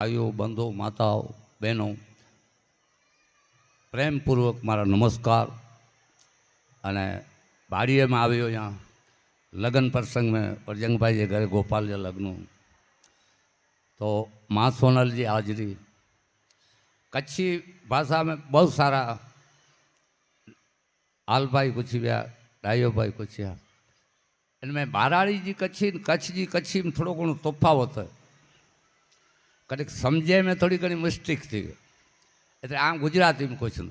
ભાઈઓ, બંધો, માતાઓ, બહેનો, પ્રેમપૂર્વક મારા નમસ્કાર. અને બારીએમાં આવ્યો ત્યાં લગ્ન પ્રસંગ મેં અરજંગભાઈએ ઘરે ગોપાલજી લગ્ન. તો મા સોનલજી હાજરી. કચ્છી ભાષામાં બહુ સારા હાલભાઈ પૂછ્યા ડાયોભાઈ પૂછ્યા. અને મેં બારાળીજી કચ્છી કચ્છજી કચ્છીમાં થોડો ઘણો તફાવત હોય. કડીક સમજે મેં થોડી ઘણી મિસ્ટેક થઈ ગઈ. એટલે આમ ગુજરાતીમાં પૂછું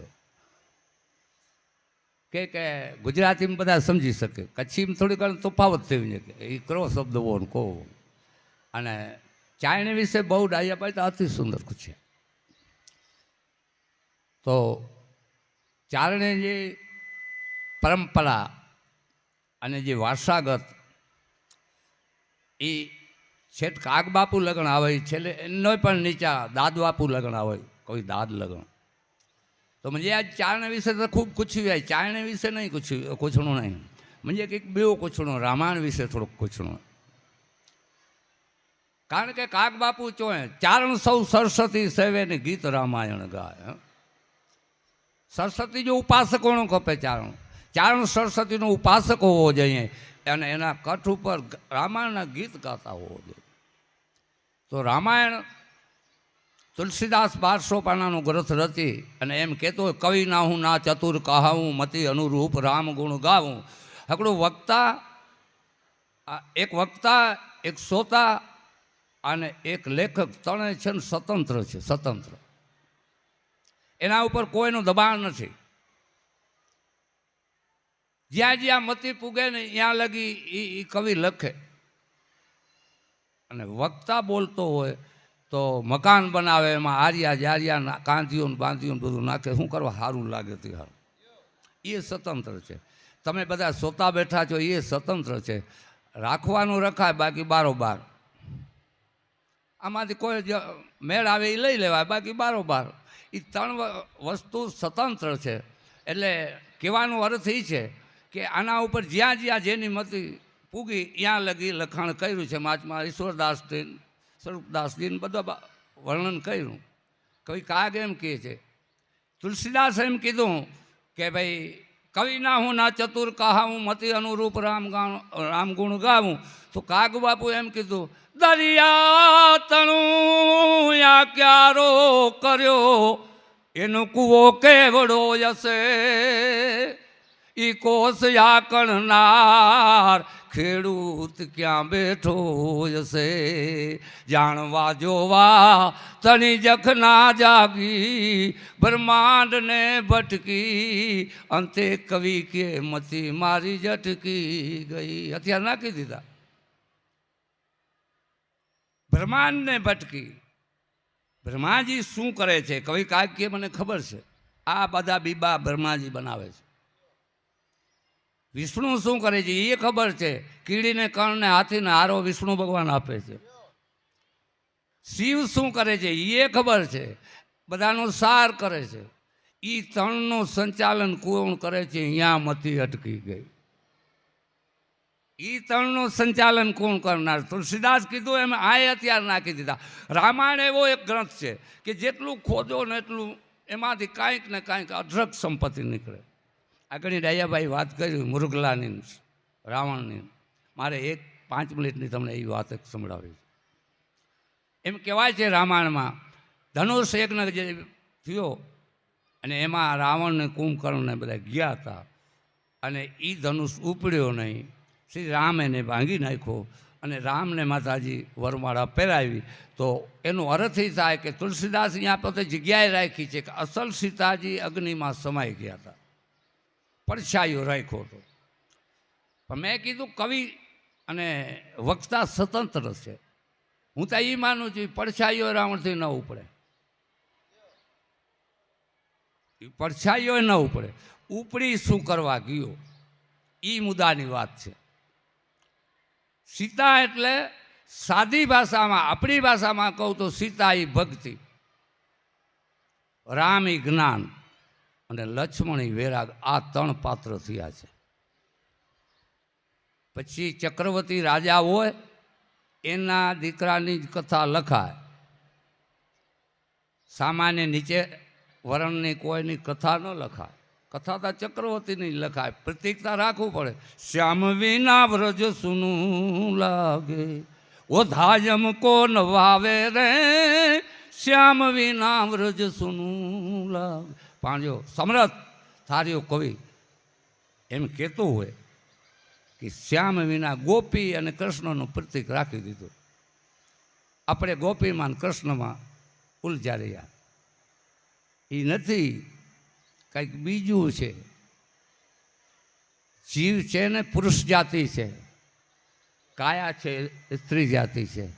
કે કે ગુજરાતીમાં બધા સમજી શકે. કચ્છીમાં થોડી ઘણી તફાવત થઈ છે કે એ કરો શબ્દ હો ને કહો. અને ચાયણી વિશે બહુ ડાયાભાઈ તો અતિ સુંદર છે. તો ચારણે જે પરંપરા અને જે વારસાગત એ છેટ કાગબાપુ લગ્ન આવે છેલ્લે એનો પણ નીચા દાદ બાપુ લગ્ન આવે કોઈ દાદ લગ્ન તો म्हणजे आज चारणे विषय तर खूप कुछवी आहे चारणे विषय नाही कुछ कुछणं नाही म्हणजे एक ॿियो कुछणो रामायण विषय થોડુંક कुछणो કારણ કે કાગબાપુ ચોય ચારણ સૌ સરસ્વતી સેવે ને ગીત રામાયણ ગાય હં. સરસ્વતી જો ઉપાસકોનો કપે ચારણ ચારણ સરસ્વતીનો ઉપાસક હોવો જોઈએ અને એના કઠ ઉપર રામાયણના ગીત ગાતા હોવો જોઈએ તો રામાયણ તુલસીદાસ બારસો પાનાનો ગ્રંથ રચી અને એમ કહેતો કવિ ના હું ના ચતુર કહાવું મતિ અનુરૂપ રામ ગુણ ગાવું હકડું વક્તા એક વક્તા, એક શ્રોતા અને એક લેખક ત્રણેય છે ને સ્વતંત્ર છે, સ્વતંત્ર. એના ઉપર કોઈનું દબાણ નથી. જ્યાં જ્યાં મતિ પૂગે ને ત્યાં લગી એ કવિ લખે. અને વક્તા બોલતો હોય તો મકાન બનાવે, એમાં આર્યા જાર્યા ના- કાંધીઓ ને બાંધીઓ ને બધું નાખે. શું કરવા? સારું લાગે તે સારું એ સ્વતંત્ર છે. તમે બધા સોતા બેઠા છો, એ સ્વતંત્ર છે. રાખવાનું રખાય, બાકી બારોબાર. આમાંથી કોઈ મેળ આવે એ લઈ લેવાય, બાકી બારોબાર. એ ત્રણ વસ્તુ સ્વતંત્ર છે. એટલે કહેવાનો અર્થ એ છે કે આના ઉપર જ્યાં જ્યાં જેની મતી પૂગી ત્યાં લગી લખાણ કર્યું છે માચમાં ઈશ્વરદાસજી સ્વરૂપદાસજીને બધા વર્ણન કર્યું. કવિ કાગ એમ કહે છે. તુલસીદાસ એમ કીધું કે ભાઈ, કવિ ના હું ના ચતુર કહાવું મતિ અનુરૂપ રામ રામ ગુણ ગાવું તો કાગ બાપુ એમ કીધું, દરિયા તણું યા ક્યારો કર્યો? એનો કૂવો કેવડો જશે ઈ કોસ યાકણનાર, ખેડૂત ક્યાં બેઠો જશે જાણવા જોવા તણી જખના જાગી, બ્રહ્માંડને ભટકી, અંતે કવિ કે મતી મારી જટકી ગઈ. હથિયાર નાખી દીધા. બ્રહ્માંડને ભટકી. બ્રહ્માજી શું કરે છે? કવિ કાક્ય મને ખબર છે? આ બધા બીબા બ્રહ્માજી બનાવે છે. વિષ્ણુ શું કરે છે? એ ખબર છે. કીડીને કણને હાથીને હારો વિષ્ણુ ભગવાન આપે છે. શિવ શું કરે છે? એ ખબર છે. બધાનો સાર કરે છે. એ ત્રણનું સંચાલન કોણ કરે છે? અહીંયા મતી અટકી ગઈ. એ ત્રણનું સંચાલન કોણ કરનાર? તુલસીદાસ કીધું એમ, આ અત્યાર નાખી દીધા. રામાયણ એવો એક ગ્રંથ છે કે જેટલું ખોદો ને એટલું એમાંથી કાંઈક ને કાંઈક અઢળક સંપત્તિ નીકળે. આગળની ડાયાભાઈ વાત કરી, મુરુગલાની રાવણની. મારે એક પાંચ મિનિટની તમને એ વાત સંભળાવી. એમ કહેવાય છે રામાયણમાં, ધનુષ યજ્ઞ જે થયો અને એમાં રાવણને કુંભકર્ણને બધા ગયા હતા અને એ ધનુષ ઉપડ્યો નહીં. શ્રી રામ એને ભાંગી નાખ્યો અને રામને માતાજી વરમાળા પહેરાવી. તો એનો અર્થ એ થાય કે તુલસીદાસ અહીંયા પોતે જગ્યાએ રાખી છે કે અસલ સીતાજી અગ્નિમાં સમાઈ ગયા હતા. પડછાયો રાખ્યો હતો. પણ મેં કીધું કવિ અને વક્તા સ્વતંત્ર છે. હું તો એ માનું છું પડછાયો રાવણથી ન ઉપડે. એ પડછાયો ન ઉપડે. ઉપડી શું કરવા ગયો? એ મુદ્દાની વાત છે. સીતા એટલે સાદી ભાષામાં, આપણી ભાષામાં કહું તો સીતા એ ભક્તિ. રામ ઈ જ્ઞાન. અને લક્ષ્મણી વૈરાગ આ ત્રણ પાત્ર થયા છે. પછી ચક્રવર્તી રાજા હોય, એના દીકરાની જ કથા લખાય. સામાન્ય નીચે વરણની કોઈની કથા ન લખાય. કથા તો ચક્રવર્તીની લખાય. પ્રતિકતા રાખવું પડે. શ્યામ વિના વ્રજ સુનું લાગે. ઓ ધાયમ કોન વાવે રે? શ્યામ વિના વ્રજ સુનું લાગે. પાંજો સમરથ થાર્યો કવિ. એમ કહેતું હોય કે શ્યામ વિના ગોપી અને કૃષ્ણનું પ્રતિક રાખી દીધું. આપણે ગોપીમાં કૃષ્ણમાં ઉલઝા રહ્યા. એ નથી, કંઈક બીજું છે. જીવ છે ને પુરુષ જાતિ છે. કાયા છે સ્ત્રી જાતિ છે.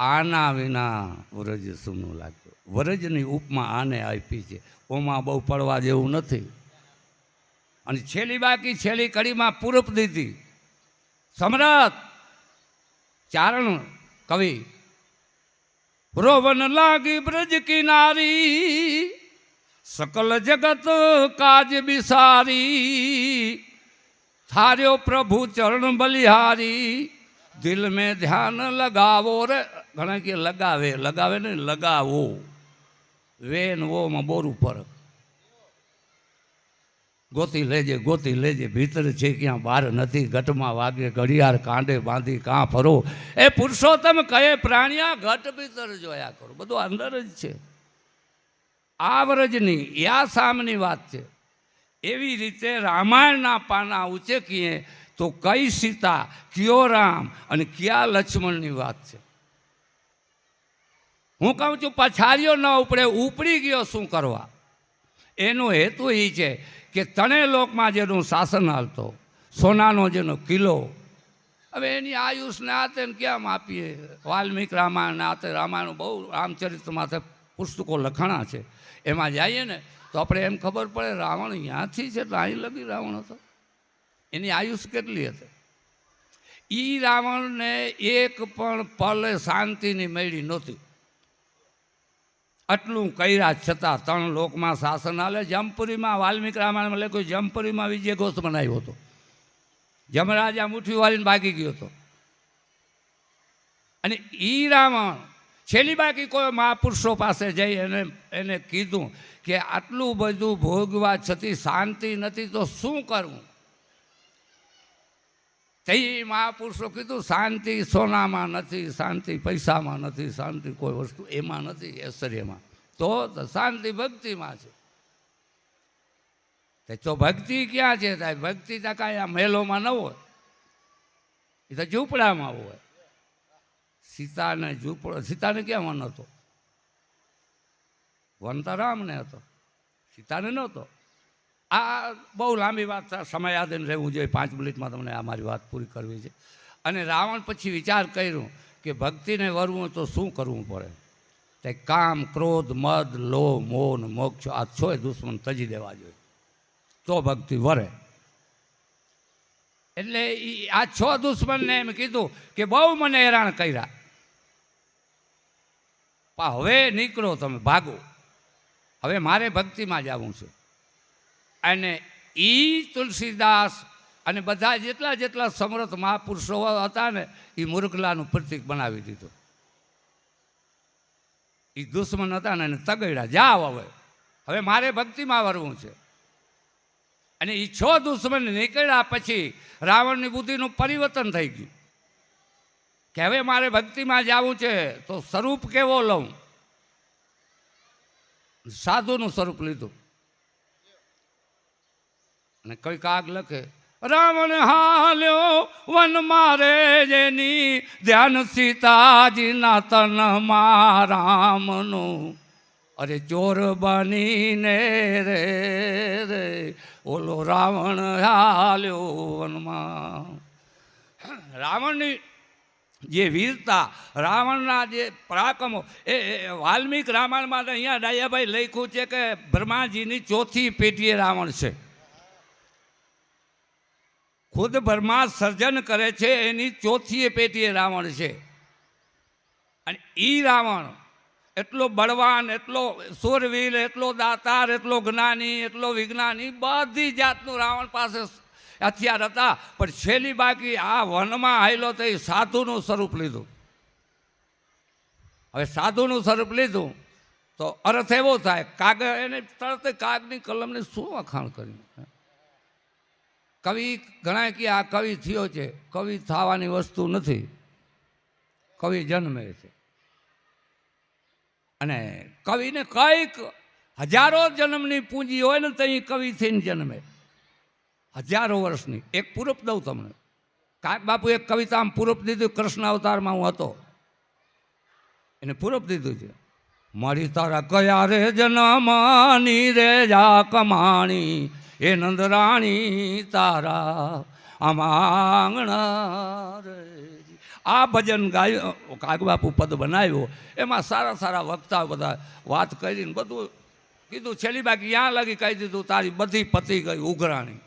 આના વિના વ્રજ સુનું લાગ્યું વરજની ઉપમા આને આપી છે. ઓમાં બહુ પડવા જેવું નથી. અને છેલ્લી બાકી છેલ્લી કડીમાં પૂરપ દીધી. સમ્રાટ ચારણ કવિ, રોવન લાગી બ્રજ કિનારી, સકલ જગત કાજ બિસારી, થાર્યો પ્રભુ ચરણ બલિહારી દિલ મેં ધ્યાન લગાવો રે. ઘણા કે લગાવે લગાવે ને લગાવો. વેન ઓમાં બોરું ફરક ગોતી લેજે ગોતી લેજે, ભીતર છે ક્યાં બહાર નથી ઘટમાં વાગે, ઘડિયાળ કાંડે બાંધી, કાં ફરો. એ પુરુષોત્તમ કહે, પ્રાણિયા ઘટ ભીતર જોયા કરો. બધું અંદર જ છે. આ વ્રજની યા સામની વાત છે. એવી રીતે રામાયણના પાના ઉચેકીએ તો કઈ સીતા, કયો રામ અને કયા લક્ષ્મણની વાત છે? હું કહું છું પછાડ્યો ન ઉપડે, ઉપડી ગયો શું કરવા? એનો હેતુ એ છે કે તણે લોકમાં જેનું શાસન હાલતો, સોનાનો જેનો કિલ્લો, હવે એની આયુષને આતે કેમ આપીએ? વાલ્મીક રામાયણ આતે રામાયણ બહુ રામચરિત્ર માથે પુસ્તકો લખાણા છે. એમાં જઈએ ને, તો આપણે એમ ખબર પડે, રાવણ અહીંયાથી છે એટલે અહીં લગી રાવણ હતો. એની આયુષ કેટલી હતી? એ રાવણને એક પણ પલ શાંતિની મેળી નહોતી. આટલું કર્યા છતાં ત્રણ લોકમાં શાસન હાલે જમપુરીમાં વાલ્મીક રામાયણમાં લખ્યું, જમપુરીમાં વિજય ઘોષ બનાવ્યો હતો. જમરાજા મુઠ્ઠી વાળીને ભાગી ગયો હતો. અને એ રાવણ, છેલ્લી બાકી કોઈ મહાપુરુષો પાસે જઈ એને એને કીધું કે આટલું બધું ભોગવા છતી શાંતિ નથી, તો શું કરવું? તે મહાપુરુષો કીધું, શાંતિ સોનામાં નથી, શાંતિ પૈસામાં નથી, શાંતિ કોઈ વસ્તુ એમાં નથી, ઐશ્વર્યમાં. તો શાંતિ ભક્તિમાં છે. તે તો ભક્તિ ક્યાં છે સાહેબ? ભક્તિ તો કાંઈ આ મહેલોમાં ન હોય. એ તો ઝૂંપડામાં હોય. સીતાને ઝૂંપડો, સીતાને ક્યાં વન હતો? વન તો રામને હતો. સીતાને નહોતો. આ બહુ લાંબી વાત સમય આધીન રહેવું જોઈએ. પાંચ મિનિટમાં તમને આ મારી વાત પૂરી કરવી છે. અને રાવણ પછી વિચાર કર્યો કે ભક્તિને વરવું તો શું કરવું પડે? તે કામ, ક્રોધ, મદ લોહ મોન, મોક્ષ, આ છોય દુશ્મન તજી દેવા જોઈએ. તો ભક્તિ વરે. એટલે આ છ દુશ્મનને એમ કીધું કે બહુ મને હેરાન કર્યા. પણ હવે નીકળો તમે, ભાગો. હવે મારે ભક્તિમાં જવું છે. અને એ તુલસીદાસ અને બધા જેટલા જેટલા સમર્થ મહાપુરુષો હતા ને એ મુરગલાનું પ્રતિક બનાવી દીધું. એ દુશ્મન હતા ને એને તગડ્યા. જાઓ હવે. હવે મારે ભક્તિમાં વરવું છે. અને એ છ દુશ્મન નીકળ્યા પછી રાવણની બુદ્ધિનું પરિવર્તન થઈ ગયું. કે હવે મારે ભક્તિમાં જવું છે તો સ્વરૂપ કેવો લઉં? સાધુનું સ્વરૂપ લીધું. અને કોઈ કાગ લખે? રાવણ હાલ્યો વન મારે જેની ધ્યાન સીતાજીના તનમાં રામનું. અરે ચોર બનીને રે રે, ઓલો રાવણ હાલ્યો વનમાં રાવણની જે વીરતા, રાવણના જે પરાક્રમો, એ વાલ્મીક રામાયણમાં અહીંયા ડાયાભાઈ લખ્યું છે કે બ્રહ્માજીની ચોથી પેટીએ રાવણ છે. ખુદ બ્રહ્મા સર્જન કરે છે, એની ચોથી પેટીએ રાવણ છે. અને એ રાવણ એટલો બળવાન, એટલો સુરવીર, એટલો દાતાર, એટલો જ્ઞાની, એટલો વિજ્ઞાની, બધી જાતનું રાવણ પાસે હથિયાર હતા. પણ છેલ્લી બાકી આ વનમાં આવેલો તો એ સાધુનું સ્વરૂપ લીધું. હવે સાધુનું સ્વરૂપ લીધું તો અર્થ એવો થાય, કાગળ એને તરત કાગની કલમને શું વખાણ કર્યું? કવિ ઘણા કે આ કવિ થયો છે, કવિ થવાની વસ્તુ નથી. કવિ જન્મે છે. અને કવિને કંઈક હજારો જન્મની પૂંજી હોય ને તો એ કવિ થઈને જન્મે. હજારો વર્ષની. એક પૂરપ દઉં તમને. કાંઈક બાપુ એક કવિતા આમ પૂરપ દીધું, કૃષ્ણ અવતારમાં હું હતો. એને પૂરપ દીધું છે. મારી તારા કયા રે જન્મની રે જા કમાણી એ નંદરાણી તારા આમાંગણા આ ભજન ગાયું કાગબાપુ પદ બનાવ્યો. એમાં સારા સારા વક્તા બધા વાત કરીને બધું કીધું. છેલ્લી બાકી ત્યાં લગી કહી દીધું, તારી બધી પતી ગઈ ઉઘરાણી.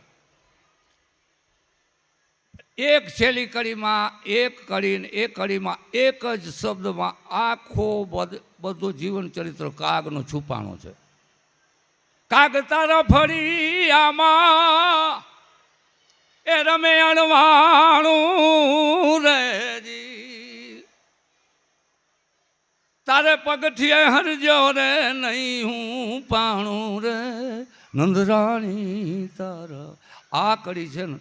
એક છેલ્લી કડીમાં, એક કડીને, એક કડીમાં, એક જ શબ્દમાં આખો બધ- બધું જીવન ચરિત્ર કાગનો છુપાણો છે. કાગ તારા ફરી એ રમે અણવાણું રેજી તારે પગથિયે હરજો રે નહીં હું પાણું રે. નંદરાણી તારા આ કડી છે ને.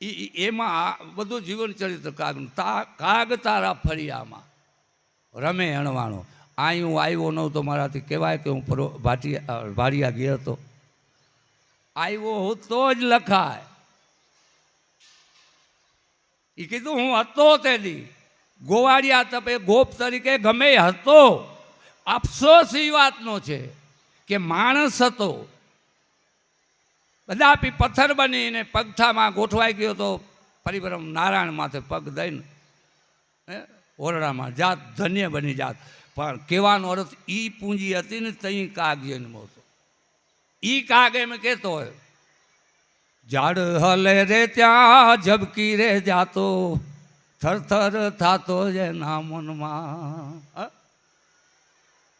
ઈ- એમાં આ બધું જીવન ચરિત્ર કાગનું. તા કાગ તારા ફરિયામાં રમે અણવાણો. અહીં હું આવ્યો તો મારાથી, કહેવાય કે હું પરો ભાટિયા ભાડિયા ગયો હતો. આવ્યો હું તો જ લખાય. એ કીધું હું હતો તેની ગોવાળિયા તપે ગોપ તરીકે ગમે હતો. અફસોસ એ વાતનો છે કે માણસ હતો. બધા પી પથ્થર બનીને પગથામાં ગોઠવાઈ ગયો તો પરિભ્રમ નારાયણ માથે પગ દઈને ઓરડામાં જાત ધન્ય બની જાત. પણ કહેવાનો અર્થ એ પૂંજી હતી ને તઈ કાગ જન્મ હતો એ કાગ એમ કહેતો હોય, ઝાડ હલે રે ત્યાં, ઝબકી રે જાતો, થરથર થાતો જેના મનમાં હ?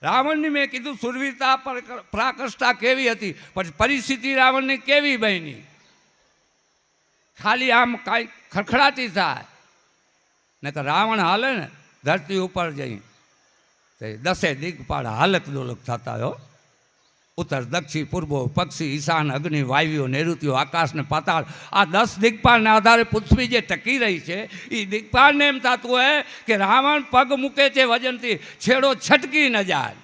રાવણની મેં કીધું સુરવીતા પર- પરાકાષ્ઠા કેવી હતી? પછી પરિસ્થિતિ રાવણની કેવી બની? ખાલી આમ કાંઈ ખખડાતી થાય. ને તો રાવણ હાલે ને ધરતી ઉપર જઈ તે દસે દિગપાળ હાલક ડોલક થતા હો. ઉત્તર, દક્ષિણ, પૂર્વ, પક્ષી, ઈશાન, અગ્નિ વાયુઓ નૈઋત્યો, આકાશ ને પાતાળ. આ દસ દિગપાળના આધારે પૃથ્વી જે ટકી રહી છે એ દિગપાળને એમ થતું હોય કે રાવણ પગ મૂકે છે વજનથી, છેડો છટકી ન જાય.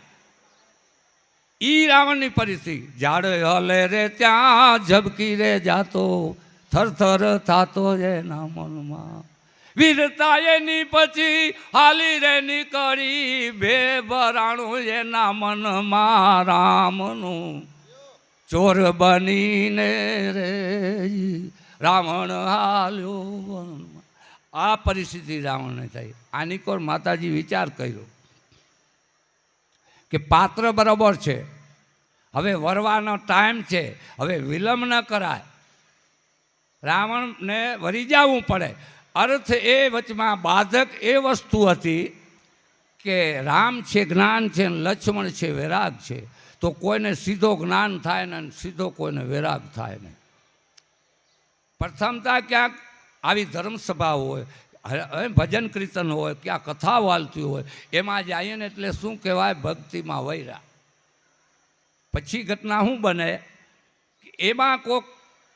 એ રાવણની પરિસ્થિતિ. જાડે હલે રે ત્યાં, ઝબકી રે જાતો, થરથર થાતો ના મનમાં વીરતા એની પછી હાલી રે નીકળી બે બરાણું એના મનમાં રામનું. ચોર બનીને રે રાવણ હાલ્યો આ પરિસ્થિતિ રાવણને થઈ. આની કોર માતાજી વિચાર કર્યો કે પાત્ર બરાબર છે. હવે વરવાનો ટાઈમ છે. હવે વિલંબ ન કરાય. રાવણને વરી જવું પડે. અર્થ એ વચમાં બાધક એ વસ્તુ હતી કે રામ છે, જ્ઞાન છે ને લક્ષ્મણ છે, વૈરાગ છે. તો કોઈને સીધો જ્ઞાન થાય ને સીધો કોઈને વૈરાગ થાય ને. પ્રથમતા ક્યાંક આવી ધર્મસભા હોય ભજન કીર્તન હોય, ક્યાં કથા વાલતી હોય, એમાં જઈએ ને એટલે શું કહેવાય? ભક્તિમાં વૈરા. પછી ઘટના શું બને? એમાં કોઈક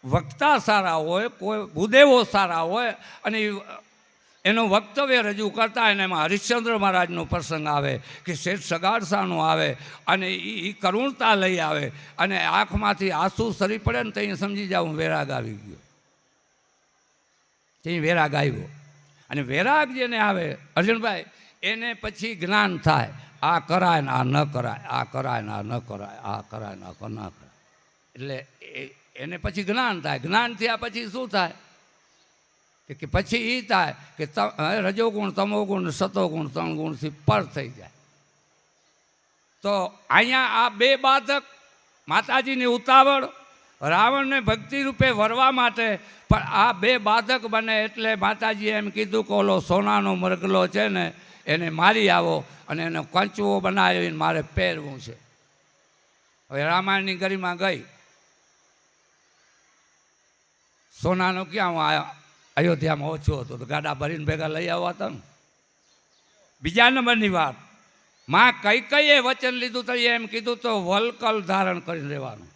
વક્તા સારા હોય, કોઈ ભૂદેવો સારા હોય, અને એનું વક્તવ્ય રજૂ કરતા અને એમાં હરિશ્ચંદ્ર મહારાજનો પ્રસંગ આવે, કે શેઠ સગાડસાનો આવે, અને એ કરુણતા લઈ આવે, અને આંખમાંથી આંસુ સરી પડે ને ત્યાં સમજી જાઉં વેરાગ આવી ગયો. ત્યાં વેરાગ આવ્યો. અને વેરાગ જેને આવે, અર્જુનભાઈ, એને પછી જ્ઞાન થાય, આ કરાય ને આ ન કરાય, આ કરાય ને આ ન કરાય, આ કરાય ને આ ન કરાય. એટલે એને પછી જ્ઞાન થાય. જ્ઞાન થયા પછી શું થાય? કે- પછી એ થાય કે રજોગુણ, તમોગુણ, સતોગુણ ત્રણ ગુણથી પર થઈ જાય. તો અહીંયા આ બે બાધક માતાજીની ઉતાવળ, રાવણને ભક્તિ રૂપે વરવા માટે, પણ આ બે બાધક બને એટલે માતાજીએ એમ કીધું કે ઓલો સોનાનો મરગલો છે ને, એને મારી આવો અને એને કંચવો બનાવીને મારે પહેરવું છે. હવે રામાયણની ગરિમા ગઈ. સોનાનો ક્યાં હું અયોધ્યામાં ઓછો હતો? તો ગાડા ભરીને ભેગા લઈ આવવા હતા ને. બીજા નંબરની વાત, માં કઈ કઈ એ વચન લીધું તો એમ કીધું તો વલકલ ધારણ કરીને રહેવાનું.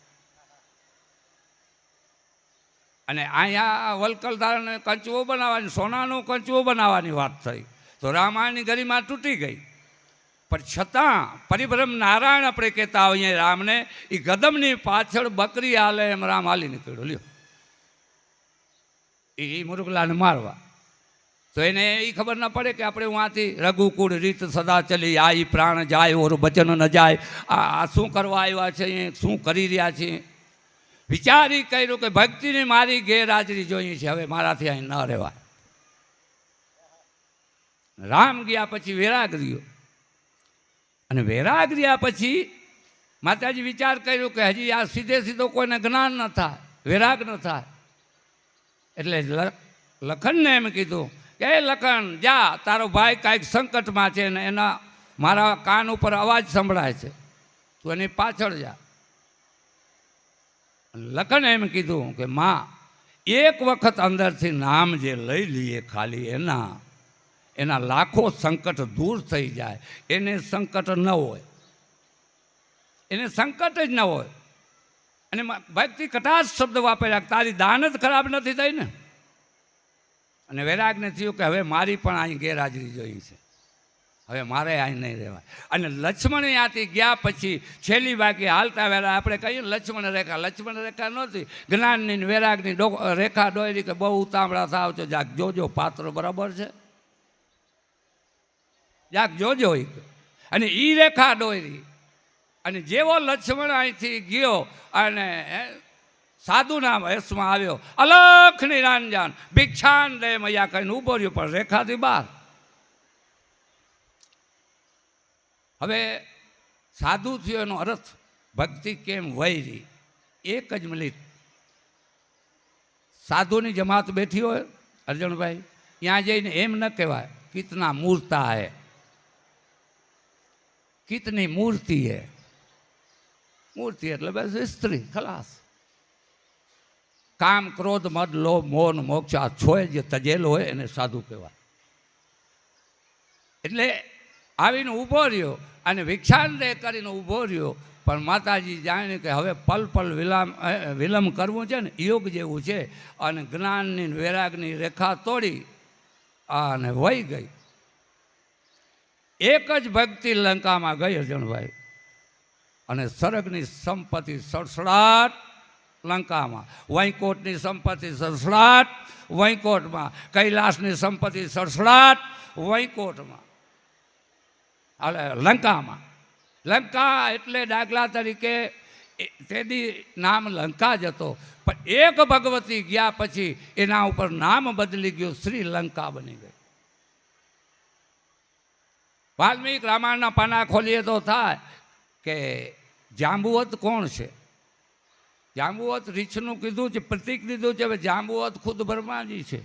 અને અહીંયા વલકલ ધારણ કંચવો બનાવવાની, સોનાનો કંચવો બનાવવાની વાત થઈ. તો રામાયણની ગરિમા તૂટી ગઈ. પણ છતાં પરિભ્રમ નારાયણ આપણે કહેતા હોઈએ રામને એ ગદમની પાછળ બકરી હાલે એમ રામ હાલી નીકળ્યો. લ્યો. એ મુરુગલાને મારવા. તો એને એ ખબર ન પડે કે આપણે વાંથી રઘુકુળ રીત સદા ચલી આઈ પ્રાણ જાય, ઓર વચન ન જાય. આ આ શું કરવા આવ્યા છે શું કરી રહ્યા છે? વિચારી કર્યું કે ભક્તિની મારી ગેરહાજરી જોઈએ છે, હવે મારાથી અહીં ન રહેવાય. રામ ગયા પછી વેરાગ રહ્યો. અને વેરાગ રહ્યા પછી માતાજી વિચાર કર્યો કે હજી આ સીધે સીધો કોઈને જ્ઞાન ન થાય, વેરાગ ન થાય. એટલે લખનને એમ કીધું કે લખન, જા, તારો ભાઈ કાંઈક સંકટમાં છે ને એના, મારા કાન ઉપર અવાજ સંભળાય છે. તું એની પાછળ જા. લખન એમ કીધું કે, માં, એક વખત અંદરથી નામ જે લઈ લઈએ ખાલી એના એના લાખો સંકટ દૂર થઈ જાય. એને સંકટ ન હોય. એને સંકટ જ ન હોય. અને ભક્તિ કટાશ શબ્દ વાપર્યા. તારી દાન જ ખરાબ નથી થઈ ને. અને વૈરાગને થયું કે હવે મારી પણ અહીં ગેરહાજરી જોઈ છે. હવે મારે અહીં નહીં રહેવાય. અને લક્ષ્મણ ત્યાંથી ગયા પછી છેલ્લી બાકી હાલતા વેલા આપણે કહીએ લક્ષ્મણ રેખા લક્ષ્મણ રેખા નહોતી. જ્ઞાનની વૈરાગની રેખા દોરી કે બહુ ઉતામળા થાવ છો. જાક જોજો, પાત્ર બરાબર છે? જાક જોજો અને એ રેખા દોરી અને જેવો લક્ષ્મણ અહીંથી ગયો અને હે, સાધુના વેશમાં આવ્યો અલખ રાંજાન ભિક્ષાન દે મૈયા કહીને ઊભો રહ્યો પણ રેખાથી બહાર. હવે સાધુ થયો એનો અર્થ ભક્તિ કેમ વૈરી એક જ મિનિટ. સાધુની જમાત બેઠી હોય અર્જણભાઈ ત્યાં જઈને એમ ન કહેવાય કિતના મૂર્તા હે. કિતની મૂર્તિ હે? મૂર્તિ એટલે બસ સ્ત્રી, ખલાસ. કામ, ક્રોધ, મદ, લોભ મોન મોક્ષ, આ છોય જે તજેલો હોય એને સાધુ કહેવાય. એટલે આવીને ઊભો રહ્યો અને ભિક્ષાંદે કરીને ઊભો રહ્યો, પણ માતાજી જાણે કે હવે પલ પલ વિલામ વિલંબ કરવું છે ને, યોગ જેવું છે, અને જ્ઞાનની વૈરાગની રેખા તોડી અને વહી ગઈ. એક જ ભક્તિ લંકામાં ગઈ અર્જુનભાઈ. અને સરગની સંપત્તિ સડસડાટ લંકામાં, વૈકોટની સંપત્તિ સડસડાટ વૈકોટમાં, કૈલાસની સંપત્તિ સડસડાટ વૈકોટમાં. અને લંકામાં. લંકા એટલે દાખલા તરીકે તેદી નામ લંકા જ હતો. પણ એક ભગવતી ગયા પછી એના ઉપર નામ બદલી ગયું, શ્રીલંકા બની ગઈ. વાલ્મીક રામાયણના પાના ખોલીએ તો થાય. કે જાંબુવત કોણ છે? જાંબુવત રીછનું કીધું છે, પ્રતિક દીધું છે, હવે જાંબુવત ખુદ બ્રહ્માજી છે.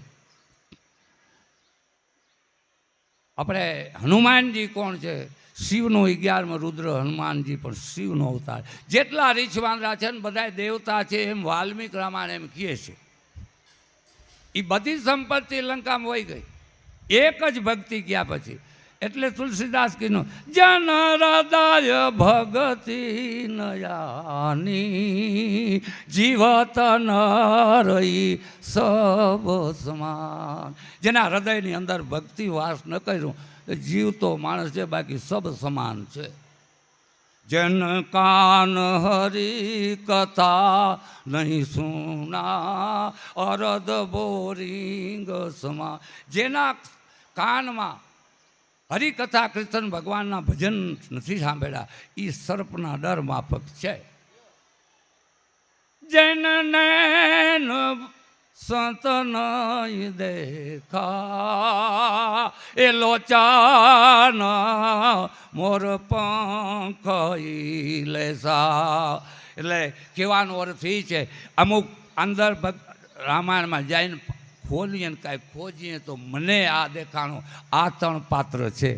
આપણે હનુમાનજી કોણ છે? શિવનો અગિયારમાં રુદ્ર હનુમાનજી, પણ શિવનો અવતાર. જેટલા રીછ વાંદરા છે ને બધા દેવતા છે, એમ વાલ્મિક રામાયણ એમ કહે છે. એ બધી સંપત્તિ લંકામાં વહી ગઈ. એક જ ભક્તિ ગયા પછી? એટલે તુલસીદાસ કીધું, જન હૃદય ભગતિ નયાની જીવત રહી સબ સમાન. જેના હૃદયની અંદર ભક્તિ વાસ ન કર્યું જીવતો માણસ છે, બાકી સબ સમાન છે. જન કાન હરી કથા નહીં સુના અરદ બોરિંગ સમા. જેના કાનમાં હરિકથા કૃષ્ણ ભગવાનના ભજન નથી સાંભળ્યા. એ સર્પના ડર માફક છે. જૈન નૈન સંત નહીં દેખા, એ લોચાન મોર પંખ લેસા. એટલે કહેવાનો અર્થ એ છે, અમુક અંદર રામાયણમાં જઈને ખોલીએ ને કાંઈ ખોજીએ તો મને આ દેખાણું, આ ત્રણ પાત્ર છે.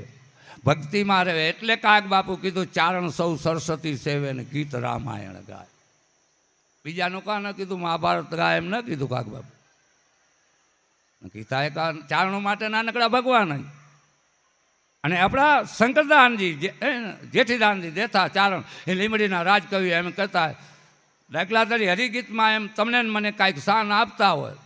ભક્તિમાં રહે એટલે કાગ બાપુ કીધું, ચારણ સૌ સરસ્વતી સેવે ને ગીત રામાયણ ગાય. બીજાનું કાં ન કીધું, મહાભારત ગાય એમ ન કીધું કાગ બાપુ. ગીતા એ ચારણો માટે નાનકડા ભગવાન અને આપણા શંકરદાનજી જેઠીદાનજી દેતા ચારણ, એ લીમડીના રાજકવિ એમ કહેતા, દાખલા તરીકે હરિગીતમાં એમ તમને મને કાંઈક શાન આપતા હોય.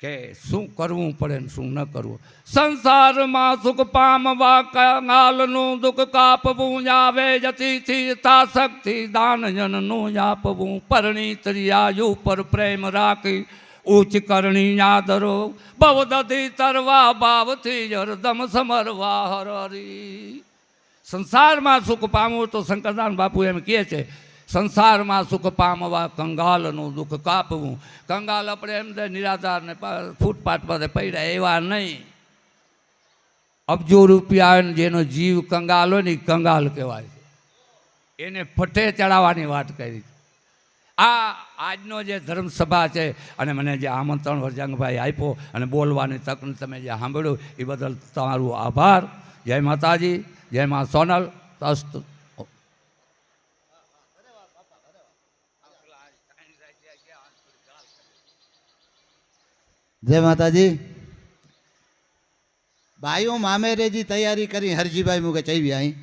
કે શું કરવું પડે ને શું ન કરવું? સંસારમાં સુખ પામવા કંગાલનું દુઃખ કાપવું આવે જતીથી તાશકથી દાનજનનું આપવું. પરણી તરિયાયુ પર પ્રેમ રાખી ઉચ્ચ કરણી આદરો. બવદધી તરવા ભાવથી હરદમ સમરવા હરરી સંસારમાં સુખ પામવું તો શંકરદાન બાપુ એમ કહે છે સંસારમાં સુખ પામવા કંગાલનું દુઃખ કાપવું. કંગાલ આપણે એમ દે નિરાધારને ફૂટપાથ પર પડ્યા એવા નહીં. અબજો રૂપિયા જેનો જીવ કંગાલ હોય ને કંગાલ કહેવાય એને ફટે ચડાવવાની વાત કરી. આ આજનો જે ધર્મસભા છે અને મને જે આમંત્રણ વરજંગભાઈ આપ્યો અને બોલવાની તકને તમે જે સાંભળ્યું, એ બદલ તમારું આભાર. જય માતાજી, જય મા સોનલ, અસ્તુ જય માતાજી. ભાઈઓ મામેરેજી તૈયારી કરી હરજીભાઈ મુકે ચાવી અહીં